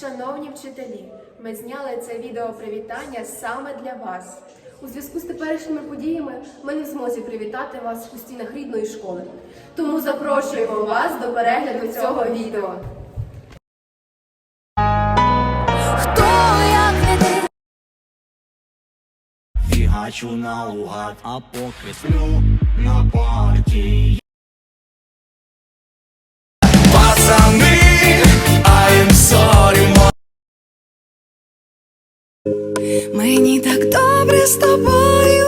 Шановні вчителі, ми зняли це відео привітання саме для вас. У зв'язку з теперішніми подіями ми не в змозі привітати вас у стінах рідної школи. Тому запрошуємо вас до перегляду цього відео. Хто як не ти? Фігачу наугад, а поки сплю на парті. Мені так добре з тобою.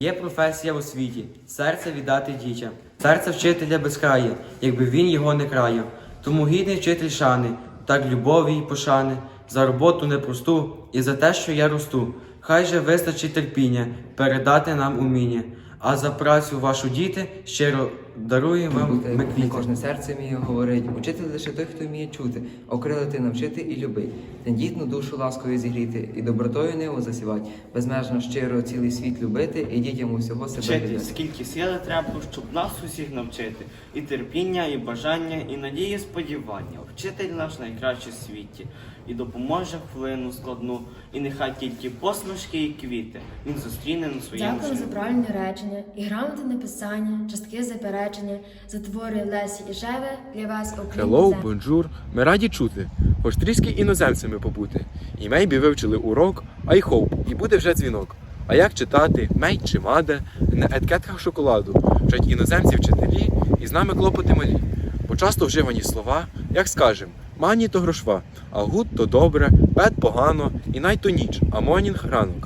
Є професія у світі серце віддати дітям, серце вчителя безкрає, якби він його не краяв. Тому гідний вчитель шани, так любові й пошани, за роботу непросту і за те, що я росту. Хай же вистачить терпіння передати нам уміння. А за працю вашу діти щиро даруємо вам ми квіти. кожне серце вміє говорить. Учитель лише той, хто вміє чути, окрилити навчити і любить. Тендітну душу ласкою зігріти, і добротою ниву засівать, безмежно щиро цілий світ любити, і дітям усього себе віддати. скільки сили треба, щоб нас усіх навчити, і терпіння, і бажання, і надії, і сподівання. Вчитель наш найкращий в світі, і допоможе хвилину складну, і нехай тільки посмішки і квіти він зустріне на своєму Дякую за шляху. правильні речення і грамотне написання, частки заперечення, за твори Лесі і Жеве для вас окрім Hello, бонжур. Ми раді чути. Хоч трішки іноземцями побути. І мейбі вивчили урок, I hope, і буде вже дзвінок. А як читати, мей чи маде, на еткетках шоколаду, вчать іноземці вчителі, і з нами клопоти малі. Бо часто вживані слова, як скажем, мані то грошва, а гуд то добре, бед погано, і най то ніч, а монінг ранок.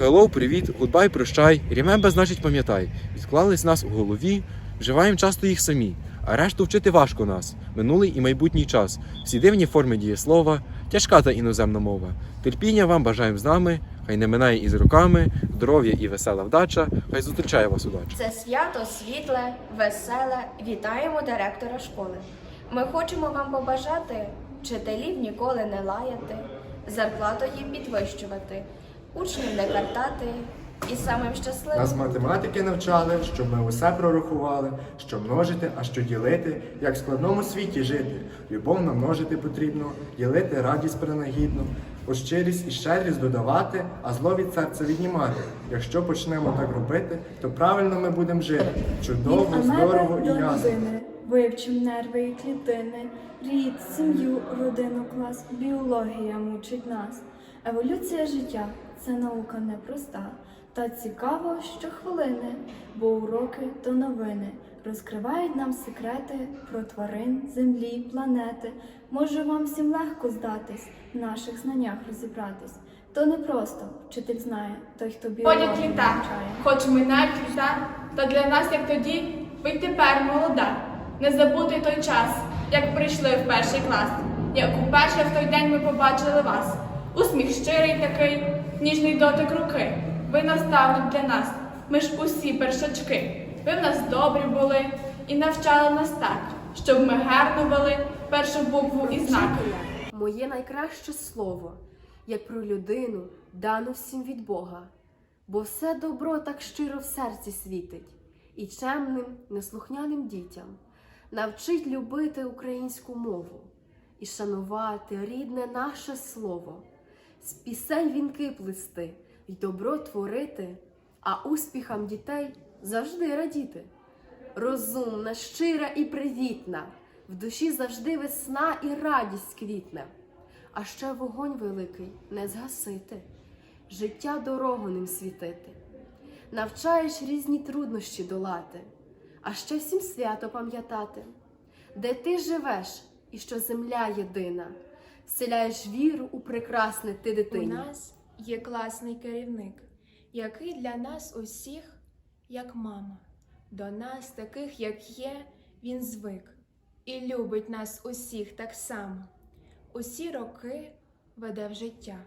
Hello, привіт, гудбай, прощай, remember значить пам'ятай. Відклались нас у голові, вживаємо часто їх самі, а решту вчити важко нас, минулий і майбутній час. Всі дивні форми дієслова, тяжка та іноземна мова. Терпіння вам бажаємо з нами, хай не минає із роками, здоров'я і весела вдача, хай зустрічає вас удача. Це свято світле, веселе. Вітаємо директора школи. Ми хочемо вам побажати вчителів ніколи не лаяти, зарплату їм підвищувати, учнів не картати і самим щасливим. Нас математики навчали, щоб ми усе прорахували, що множити, а що ділити, як в складному світі жити. Любов намножити потрібно, ділити радість принагідну, у щирість і щедрість додавати, а зло від серця віднімати. Якщо почнемо так робити, то правильно ми будемо жити. Чудово, здорово і ясно. Вивчим нерви і клітини, рід, сім'ю, родину, клас, біологія мучить нас. Еволюція життя це наука непроста, та цікаво щохвилини, бо уроки то новини розкривають нам секрети про тварин, землі, планети. Може вам всім легко здатись, в наших знаннях розібратись. То не просто вчитель знає, той, хто біологію Ходять літа, навчає. хоч минають літа, та для нас, як тоді, ви тепер молода. Не забути той час, як прийшли в перший клас, як уперше в той день ми побачили вас. Усміх щирий такий, ніжний дотик руки. Ви наставник для нас, ми ж усі першачки. Ви в нас добрі були і навчали нас так, щоб ми гарно вели першу букву і знак. Моє найкраще слово, як про людину, дано всім від Бога, бо все добро так щиро в серці світить, і чемним, неслухняним дітям навчить любити українську мову і шанувати рідне наше слово, з пісень вінки плести й добро творити, а успіхам дітей завжди радіти. Розумна, щира і привітна, в душі завжди весна і радість квітне. А ще вогонь великий не згасити, життя дорогу ним світити. Навчаєш різні труднощі долати, а ще всім свято пам'ятати, де ти живеш і що земля єдина, вселяєш віру у прекрасне ти У нас є класний керівник, який для нас усіх як мама. До нас, таких як є, він звик і любить нас усіх так само. Усі роки веде в життя,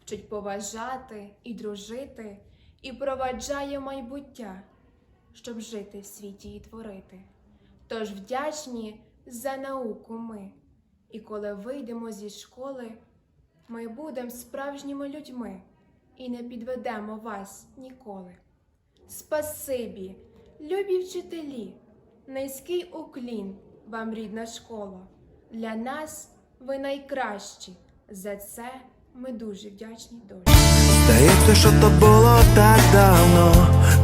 вчить поважати і дружити, і проваджає майбуття, щоб жити в світі і творити. Тож вдячні за науку ми, і коли вийдемо зі школи, ми будемо справжніми людьми і не підведемо вас ніколи. Спасибі, любі вчителі, низький уклін вам рідна школа. Для нас ви найкращі. За це ми дуже вдячні долі. Здається, що то було так давно,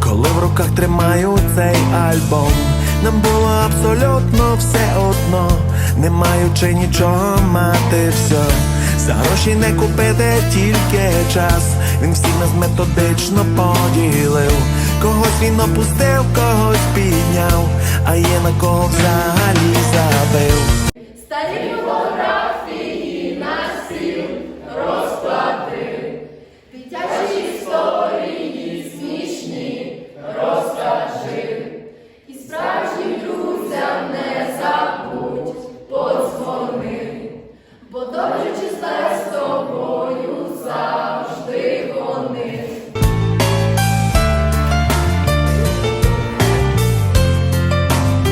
коли в руках тримаю цей альбом. Нам було абсолютно не маючи нічого мати все. За гроші не купити тільки час. Він всіх нас методично поділив. Когось він опустив, когось підняв, а є на кого взагалі забив. бо добре з тобою за.